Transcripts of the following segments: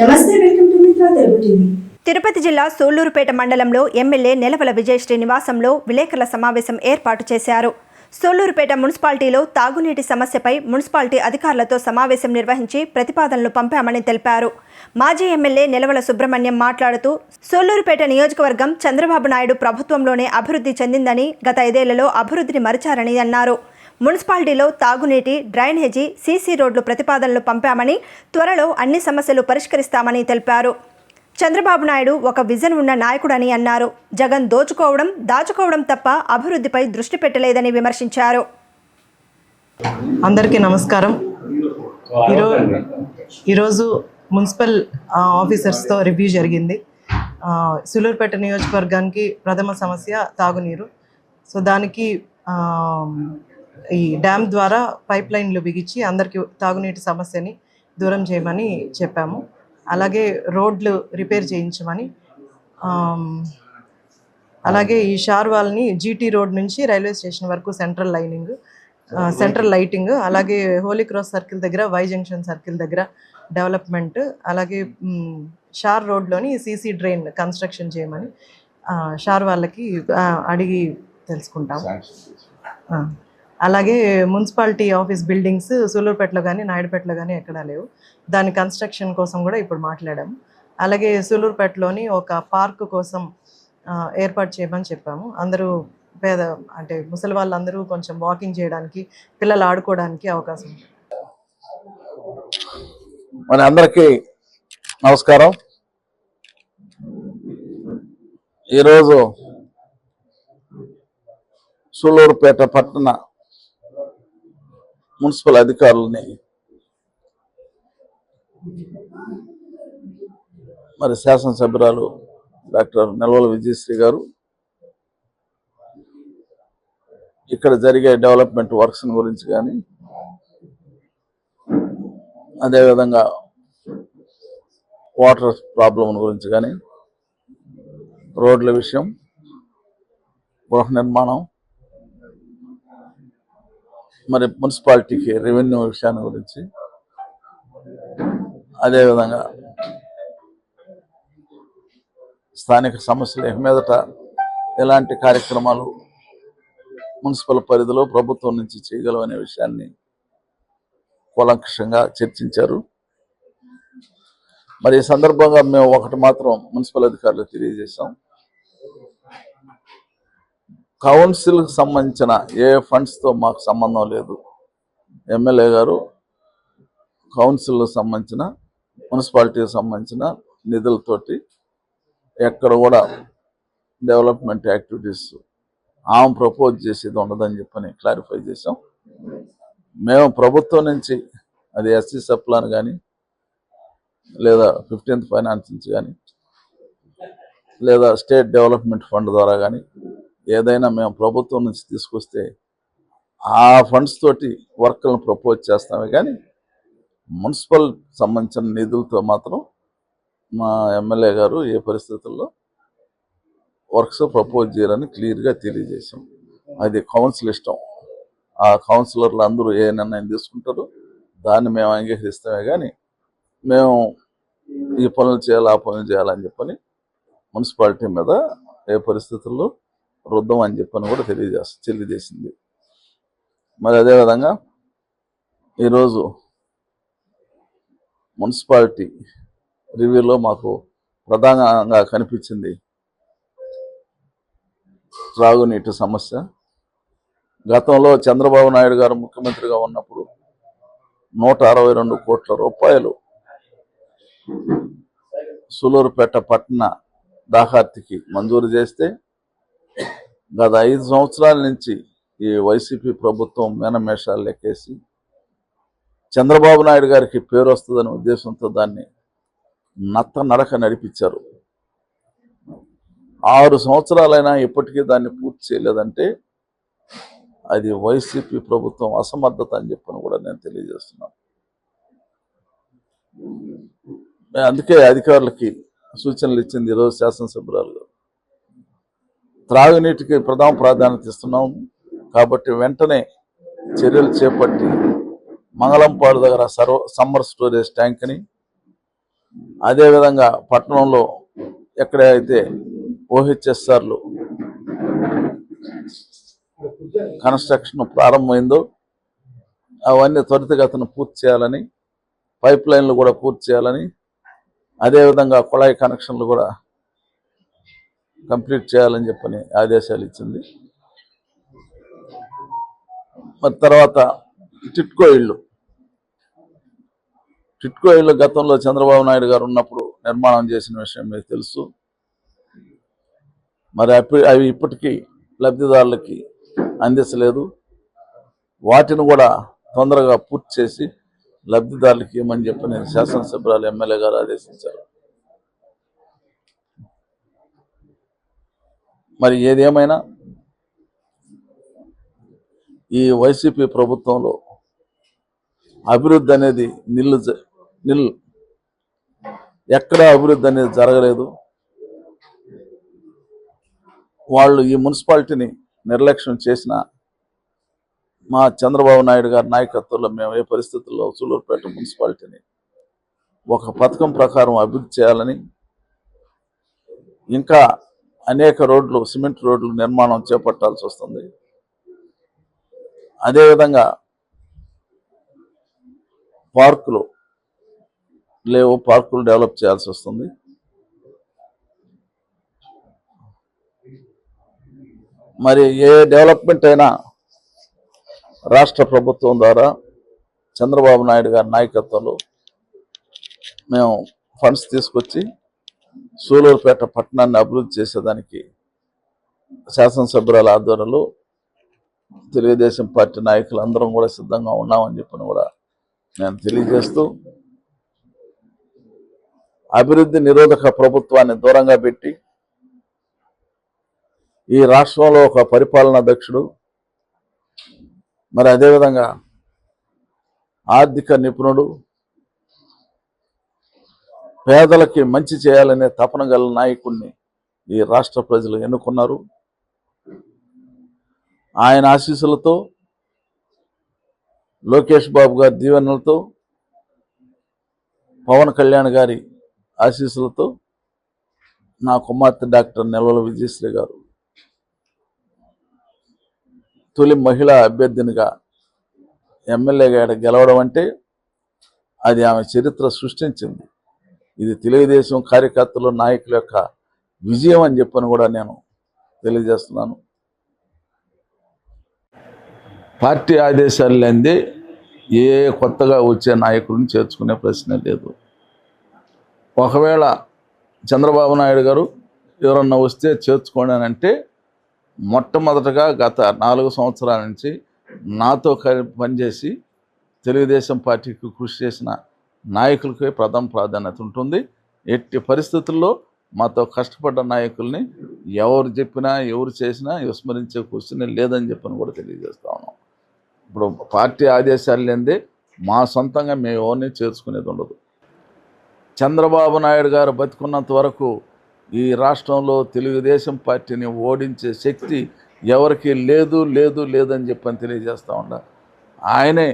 నమస్తే welcome to Mitra Telugu TV. Tirupati జిల్లా సూళ్ళూరుపేట మండలంలో ఎమ్మెల్యే నెలవల విజయశ్రీ నివాసంలో విలేకరుల సమావేశం ఏర్పాటు చేశారు. సూళ్ళూరుపేట మున్సిపాలిటీలో తాగునీటి సమస్యపై మున్సిపాలిటీ అధికారులతో సమావేశం నిర్వహించి ప్రతిపాదనలు పంపామని తెలిపారు. మాజీ ఎమ్మెల్యే నిలవల సుబ్రహ్మణ్యం మాట్లాడుతూ సూళ్ళూరుపేట నియోజకవర్గం చంద్రబాబు నాయుడు ప్రభుత్వంలోనే అభివృద్ధి చెందిందని గత ఐదేళ్ళలో అభివృద్ధిని మరిచారని అన్నారు. మున్సిపాలిటీలో తాగునీటి డ్రైనేజీ సీసీ రోడ్లు ప్రతిపాదనలు పంపామని త్వరలో అన్ని సమస్యలు పరిష్కరిస్తామని తెలిపారు. చంద్రబాబు నాయుడు ఒక విజన్ ఉన్న నాయకుడని అన్నారు. జగన్ దోచుకోవడం దాచుకోవడం తప్ప అభివృద్ధిపై దృష్టి పెట్టలేదని విమర్శించారు. అందరికీ నమస్కారం. ఈరో ఈరోజు మున్సిపల్ ఆఫీసర్స్తో రివ్యూ జరిగింది. సులూరుపేట నియోజకవర్గానికి ప్రథమ సమస్య తాగునీరు. సో దానికి ఈ డ్యామ్ ద్వారా పైప్ లైన్లు బిగించి అందరికీ తాగునీటి సమస్యని దూరం చేయమని చెప్పాము. అలాగే రోడ్లు రిపేర్ చేయించమని అలాగే ఈ షార్ వాల్ని జీటీ రోడ్ నుంచి రైల్వే స్టేషన్ వరకు సెంట్రల్ లైనింగ్ సెంట్రల్ లైటింగ్ అలాగే హోలీ క్రాస్ సర్కిల్ దగ్గర వై జంక్షన్ సర్కిల్ దగ్గర డెవలప్మెంట్ అలాగే షార్ రోడ్లోని సీసీ డ్రైన్ కన్స్ట్రక్షన్ చేయమని షార్ వాళ్ళకి అడిగి తెలుసుకుంటాం అలాగే మున్సిపాలిటీ ఆఫీస్ బిల్డింగ్స్ సూలూరుపేటలో కానీ నాయుడుపేటలో కానీ ఎక్కడా లేవు. దాని కన్స్ట్రక్షన్ కోసం కూడా ఇప్పుడు మాట్లాడాము అలాగే సూలూరుపేటలోని ఒక పార్క్ కోసం ఏర్పాటు చేయమని చెప్పాము. అందరూ పేద అంటే ముసలి వాళ్ళందరూ కొంచెం వాకింగ్ చేయడానికి పిల్లలు ఆడుకోవడానికి అవకాశం మన అందరికీ నమస్కారం. ఈరోజు సూలూరుపేట పట్టణ మున్సిపల్ అధికారులని మరి శాసనసభ్యురాలు డాక్టర్ నెలవల విజయశ్రీ గారు ఇక్కడ జరిగే డెవలప్మెంట్ వర్క్స్ గురించి కానీ అదేవిధంగా వాటర్ ప్రాబ్లం గురించి కానీ రోడ్ల విషయం గృహ నిర్మాణం మరి మున్సిపాలిటీకి రెవెన్యూ విషయాన్ని గురించి. అదేవిధంగా స్థానిక సమస్యల మీదట ఎలాంటి కార్యక్రమాలు మున్సిపల్ పరిధిలో ప్రభుత్వం నుంచి చేయగలం అనే విషయాన్ని కూలంకషంగా చర్చించారు. మరి ఈ సందర్భంగా మేము ఒకటి మాత్రం మున్సిపల్ అధికారులు తెలియజేశాం. కౌన్సిల్కి సంబంధించిన ఏ ఫండ్స్తో మాకు సంబంధం లేదు. ఎమ్మెల్యే గారు కౌన్సిల్ సంబంధించిన మున్సిపాలిటీకి సంబంధించిన నిధులతోటి ఎక్కడ కూడా డెవలప్మెంట్ యాక్టివిటీస్ ఆమె ప్రపోజ్ చేసేది ఉండదని చెప్పని క్లారిఫై చేశాం. మేము ప్రభుత్వం నుంచి అది ఎస్సీ సప్లాన్ కానీ లేదా ఫిఫ్టీన్త్ ఫైనాన్స్ నుంచి కానీ లేదా స్టేట్ డెవలప్మెంట్ ఫండ్ ద్వారా కానీ ఏదైనా మేము ప్రభుత్వం నుంచి తీసుకొస్తే ఆ ఫండ్స్ తోటి వర్క్లను ప్రపోజ్ చేస్తామే కానీ మున్సిపల్ సంబంధించిన నిధులతో మాత్రం మా ఎమ్మెల్యే గారు ఏ పరిస్థితుల్లో వర్క్స్ ప్రపోజ్ చేయాలని క్లియర్గా తెలియజేశాం. అది కౌన్సిల్ ఇష్టం. ఆ కౌన్సిలర్లు అందరూ ఏ నిర్ణయం తీసుకుంటారో దాన్ని మేము అంగీకరిస్తామే కానీ మేము ఈ పనులు చేయాలి ఆ పనులు చేయాలని చెప్పని మున్సిపాలిటీ మీద ఏ పరిస్థితుల్లో రుద్దం అని చెప్పని కూడా తెలియజేస్తుంది తెలియజేసింది. మరి అదేవిధంగా ఈరోజు మున్సిపాలిటీ రివ్యూలో మాకు ప్రధానంగా కనిపించింది త్రాగునీటి సమస్య. గతంలో చంద్రబాబు నాయుడు గారు ముఖ్యమంత్రిగా ఉన్నప్పుడు నూట అరవై రెండు కోట్ల రూపాయలు సులూరుపేట పట్టణ దాహార్తికి మంజూరు చేస్తే గత ఐదు సంవత్సరాల నుంచి ఈ వైసీపీ ప్రభుత్వం మేనమేషాలు లెక్కేసి చంద్రబాబు నాయుడు గారికి పేరు వస్తుందనే ఉద్దేశంతో దాన్ని నత్త నడక నడిపించారు. ఆరు సంవత్సరాలైనా ఇప్పటికీ దాన్ని పూర్తి చేయలేదంటే అది వైసీపీ ప్రభుత్వం అసమర్థత అని చెప్పని కూడా నేను తెలియజేస్తున్నాను. అందుకే అధికారులకి సూచనలు ఇచ్చింది ఈరోజు శాసనసభ్యురాలు గారు. త్రాగునీటికి ప్రధాన ప్రాధాన్యత ఇస్తున్నాము. కాబట్టి వెంటనే చర్యలు చేపట్టి మంగళంపాడు దగ్గర సర్వ సమ్మర్ స్టోరేజ్ ట్యాంక్ని అదేవిధంగా పట్టణంలో ఎక్కడైతే ఓహెచ్ఎస్ఆర్లు కన్స్ట్రక్షన్ ప్రారంభమైందో అవన్నీ త్వరితగతిన పూర్తి చేయాలని పైప్ లైన్లు కూడా పూర్తి చేయాలని అదేవిధంగా కుళాయి కనెక్షన్లు కూడా కంప్లీట్ చేయాలని చెప్పని ఆదేశాలు ఇచ్చింది. మరి తర్వాత టిట్కో ఇళ్ళు. టిట్కో ఇళ్ళు గతంలో చంద్రబాబు నాయుడు గారు ఉన్నప్పుడు నిర్మాణం చేసిన విషయం మీకు తెలుసు. మరి అవి ఇప్పటికీ లబ్ధిదారులకి అందించలేదు. వాటిని కూడా తొందరగా పూర్తి చేసి లబ్ధిదారులకి ఇవ్వమని చెప్పి నేను శాసనసభ్యురాలు ఎమ్మెల్యే గారు ఆదేశించారు. మరి ఏదేమైనా ఈ వైసీపీ ప్రభుత్వంలో అభివృద్ధి అనేది నిల్లు జ- నిల్ ఎక్కడ అభివృద్ధి అనేది జరగలేదు. వాళ్ళు ఈ మున్సిపాలిటీని నిర్లక్ష్యం చేసిన మా చంద్రబాబు నాయుడు గారి నాయకత్వంలో మేము ఏ పరిస్థితుల్లో సూలూరుపేట మున్సిపాలిటీని ఒక పథకం ప్రకారం అభివృద్ధి చేయాలని ఇంకా అనేక రోడ్లు సిమెంట్ రోడ్లు నిర్మాణం చేపట్టాల్సి వస్తుంది. అదేవిధంగా పార్కులు లేవు పార్కులు డెవలప్ చేయాల్సి వస్తుంది. మరి ఏ డెవలప్మెంట్ అయినా రాష్ట్ర ప్రభుత్వం ద్వారా చంద్రబాబు నాయుడు గారి నాయకత్వంలో మేము ఫండ్స్ తీసుకొచ్చి సూలూరుపేట పట్టణాన్ని అభివృద్ధి చేసేదానికి శాసనసభ్యురాల ఆధ్వర్యంలో తెలుగుదేశం పార్టీ నాయకులు అందరం కూడా సిద్ధంగా ఉన్నామని చెప్పని కూడా నేను తెలియజేస్తూ అభివృద్ధి నిరోధక ప్రభుత్వాన్ని దూరంగా పెట్టి ఈ రాష్ట్రంలో ఒక పరిపాలనా దక్షుడు మరి అదేవిధంగా ఆర్థిక నిపుణుడు పేదలకి మంచి చేయాలనే తపన గల నాయకుడిని ఈ రాష్ట్ర ప్రజలు ఎన్నుకున్నారు. ఆయన ఆశీస్సులతో లోకేష్ బాబు గారి దీవెనలతో పవన్ కళ్యాణ్ గారి ఆశీస్సులతో నా కుమార్తె డాక్టర్ నెలవల విజయశ్రీ గారు తొలి మహిళా అభ్యర్థినిగా ఎమ్మెల్యేగా గెలవడం అంటే అది ఆమె చరిత్ర సృష్టించింది. ఇది తెలుగుదేశం కార్యకర్తలు నాయకుల యొక్క విజయం అని చెప్పని కూడా నేను తెలియజేస్తున్నాను. పార్టీ ఆదేశాలు లేనిదే ఏ కొత్తగా వచ్చే నాయకుడిని చేర్చుకునే ప్రశ్న లేదు. ఒకవేళ చంద్రబాబు నాయుడు గారు ఎవరన్నా వస్తే చేర్చుకోండి అంటే మొట్టమొదటగా గత నాలుగు సంవత్సరాల నుంచి నాతో కలి- పనిచేసి తెలుగుదేశం పార్టీకి కృషి చేసిన నాయకులకే ప్రథమ ప్రాధాన్యత ఉంటుంది. ఎట్టి పరిస్థితుల్లో మాతో కష్టపడ్డ నాయకుల్ని ఎవరు చెప్పినా ఎవరు చేసినా విస్మరించే కూర్చుని లేదని చెప్పని కూడా తెలియజేస్తా ఉన్నాం. ఇప్పుడు పార్టీ ఆదేశాలు లేనిదే మా సొంతంగా మేము ఎవరిని చేర్చుకునేది ఉండదు. చంద్రబాబు నాయుడు గారు బతుకున్నంత వరకు ఈ రాష్ట్రంలో తెలుగుదేశం పార్టీని ఓడించే శక్తి ఎవరికి లేదు లేదు లేదని చెప్పని తెలియజేస్తా ఉండ ఆయనే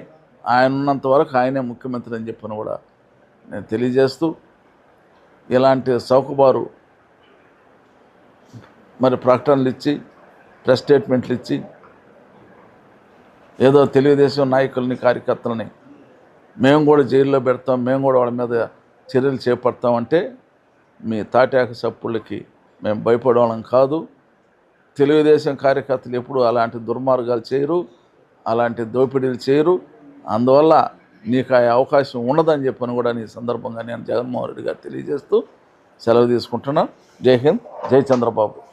ఆయన ఉన్నంత వరకు ఆయనే ముఖ్యమంత్రి అని చెప్పిన కూడా నేను తెలియజేస్తూ ఇలాంటి చౌకబారు మరి ప్రకటనలు ఇచ్చి ప్రెస్ స్టేట్మెంట్లు ఇచ్చి ఏదో తెలుగుదేశం నాయకులని కార్యకర్తలని మేము కూడా జైల్లో పెడతాం మేము కూడా వాళ్ళ మీద చర్యలు చేపడతామంటే మీ తాటాక సప్పుళ్ళకి మేము భయపడవడం కాదు. తెలుగుదేశం కార్యకర్తలు ఎప్పుడు అలాంటి దుర్మార్గాలు చేయరు అలాంటి దోపిడీలు చేయరు. అందువల్ల నీకు ఆ అవకాశం ఉండదని చెప్పని కూడా నీ సందర్భంగా నేను జగన్మోహన్ రెడ్డి గారు తెలియజేస్తూ సెలవు తీసుకుంటున్నాను. జై హింద్. జై చంద్రబాబు.